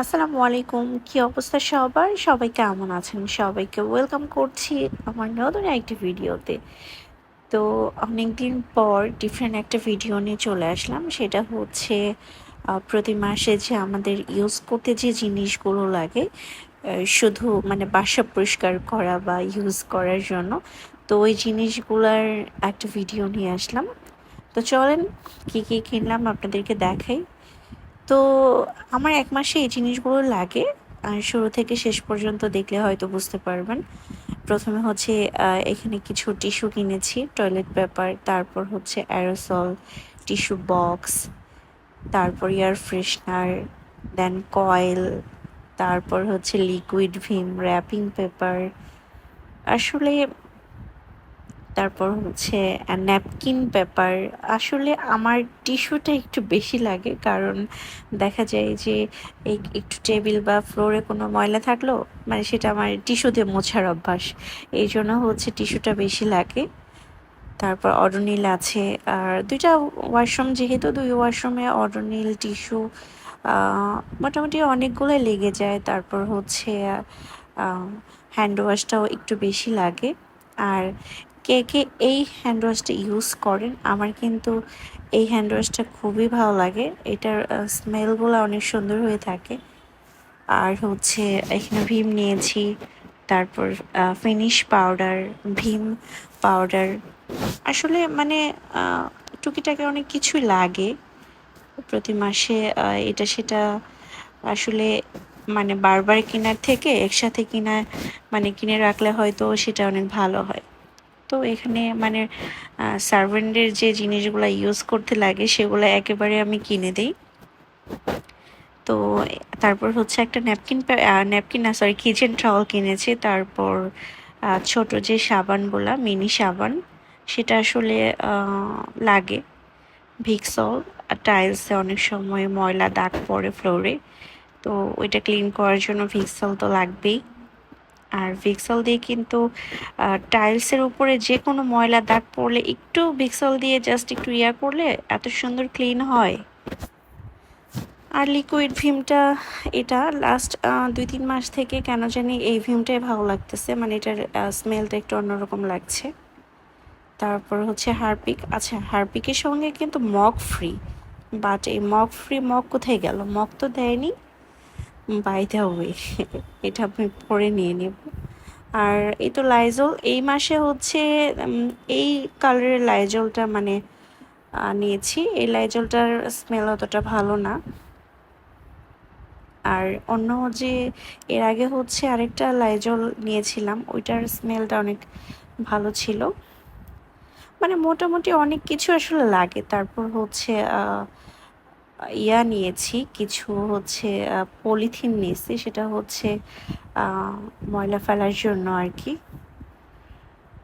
আসসালামু আলাইকুম। কি অবস্থা সবার? সবাই কেমন আছেন? সবাইকে ওয়েলকাম করছি আমার নতুন একটি ভিডিওতে। তো অনেকদিন পর ডিফারেন্ট একটা ভিডিও নিয়ে চলে আসলাম। সেটা হচ্ছে প্রতি মাসে যে আমাদের ইউজ করতে যে জিনিসগুলো লাগে শুধু মানে বাসা পরিষ্কার করা বা ইউজ করার জন্য। তো ওই জিনিসগুলোর একটা ভিডিও নিয়ে আসলাম। তো চলেন, কি কি কিনলাম আপনাদেরকে দেখাই। তো আমার এক মাসে এই জিনিসগুলো লাগে। শুরু থেকে শেষ পর্যন্ত দেখলে হয়তো বুঝতে পারবেন। প্রথমে হচ্ছে এখানে কিছু টিস্যু কিনেছি, টয়লেট পেপার, তারপর হচ্ছে অ্যারোসল, টিস্যু বক্স, তারপর এয়ার ফ্রেশনার, দেন কয়েল, তারপর হচ্ছে লিকুইড ভিম, র্যাপিং পেপার। আসলে তারপর হচ্ছে ন্যাপকিন পেপার আসলে আমার টিস্যুটা একটু বেশি লাগে, কারণ দেখা যায় যে একটু টেবিল বা ফ্লোরে কোনো ময়লা থাকল মানে সেটা আমার টিস্যু দিয়ে মোছার অভ্যাস। এই জন্য হচ্ছে টিস্যুটা বেশি লাগে। তারপর অডোনিল আছে, আর দুইটা ওয়াশরুম যেহেতু দুই ওয়াশরুমে অডোনিল টিস্যু মোটামুটি অনেকগুলোই লেগে যায়। তারপর হচ্ছে হ্যান্ড ওয়াশটাও একটু বেশি লাগে। আর কে কে এই হ্যান্ড ওয়াশটা ইউজ করেন, আমার কিন্তু এই হ্যান্ড ওয়াশটা খুবই ভালো লাগে। এটার স্মেলগুলো অনেক সুন্দর হয়ে থাকে। আর হচ্ছে এখানে ভীম নিয়েছি, তারপর ফিনিশ পাউডার ভীম পাউডার আসলে মানে টুকিটাকি অনেক কিছুই লাগে। প্রতি মাসে এটা সেটা আসলে মানে বারবার কেনার থেকে একসাথে কিনা মানে কিনে রাখলে হয়তো সেটা অনেক ভালো হয়। তো এখানে মানে সার্ভেন্টের যে জিনিসগুলো ইউজ করতে লাগে সেগুলো একেবারে আমি কিনে দিই। তো তারপর হচ্ছে একটা ন্যাপকিন ন্যাপকিন না সরি কিচেন ট্রাওয়াল কিনেছি। তারপর ছোট যে সাবানগুলা মিনি সাবান, সেটা আসলে লাগে। ভিক্সল টাইলসে অনেক সময় ময়লা দাগ পড়ে ফ্লোরে তো ওইটা ক্লিন করার জন্য ভিক্সল তো লাগবেই। আর ভিক্সল দিয়ে কিন্তু টাইলসের উপরে যে কোনো ময়লা দাগ পড়লে একটু ভিক্সল দিয়ে জাস্ট একটু ইয়া করলে এত সুন্দর ক্লিন হয়। আর লিকুইড ভিমটা এটা লাস্ট দুই তিন মাস থেকে কেন জানি এই ভিমটাই ভালো লাগতেছে। মানে এটার স্মেলটা একটু অন্যরকম লাগছে। তারপর হচ্ছে হারপিক আচ্ছা হারপিকের সঙ্গে কিন্তু মগ ফ্রি বাট এই মগ ফ্রি মগ কোথায় গেল? মগ তো দেয়নি। বাই দ্য ওয়ে এটা আমি পরে নিয়ে নেব। আর এই তো লাইজল এই মাসে হচ্ছে এই কালারের লাইজলটা মানে নিয়েছি। এই লাইজলটার স্মেল অতটা ভালো না। আর অন্য যে, এর আগে হচ্ছে আরেকটা লাইজল নিয়েছিলাম, ওইটার স্মেলটা অনেক ভালো ছিল। মানে মোটামুটি অনেক কিছু আসলে লাগে। তারপর হচ্ছে ইয়া নিয়েছি, কিছু হচ্ছে পলিথিন নিয়েছি, সেটা হচ্ছে ময়লা ফেলার জন্য আর কি।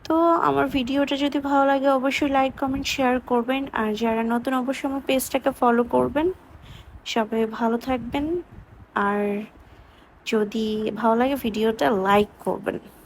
তো আমার ভিডিওটা যদি ভালো লাগে অবশ্যই লাইক কমেন্ট শেয়ার করবেন। আর যারা নতুন অবশ্যই আমার পেজটাকে ফলো করবেন। সবাই ভালো থাকবেন। আর যদি ভালো লাগে ভিডিওটা লাইক করবেন।